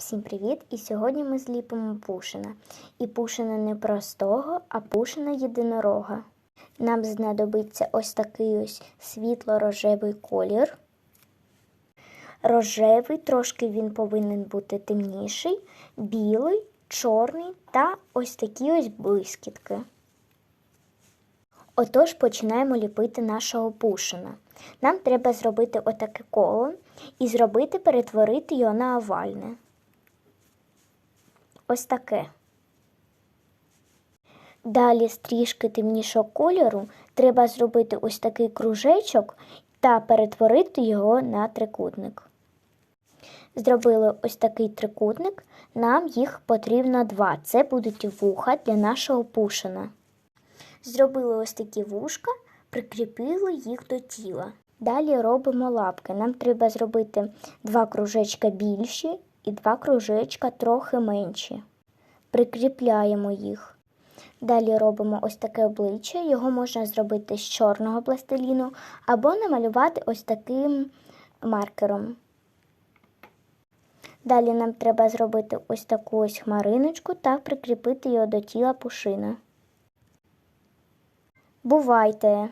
Всім привіт! І сьогодні ми зліпимо пушина. І пушина не простого, а пушина єдинорога. Нам знадобиться ось такий ось світло-рожевий колір. Рожевий, трошки він повинен бути темніший, білий, чорний та ось такі ось блискітки. Отож починаємо ліпити нашого пушина. Нам треба зробити отаке коло і зробити, перетворити його на овальне. Ось таке. Далі з трішки темнішого кольору треба зробити ось такий кружечок та перетворити його на трикутник. Зробили ось такий трикутник, нам їх потрібно два. Це будуть вуха для нашого пушина. Зробили ось такі вушка, прикріпили їх до тіла. Далі робимо лапки. Нам треба зробити два кружечка більші і два кружечка трохи менші. Прикріпляємо їх. Далі робимо ось таке обличчя. Його можна зробити з чорного пластиліну або намалювати ось таким маркером. Далі нам треба зробити ось таку ось хмариночку та прикріпити його до тіла пушина. Бувайте!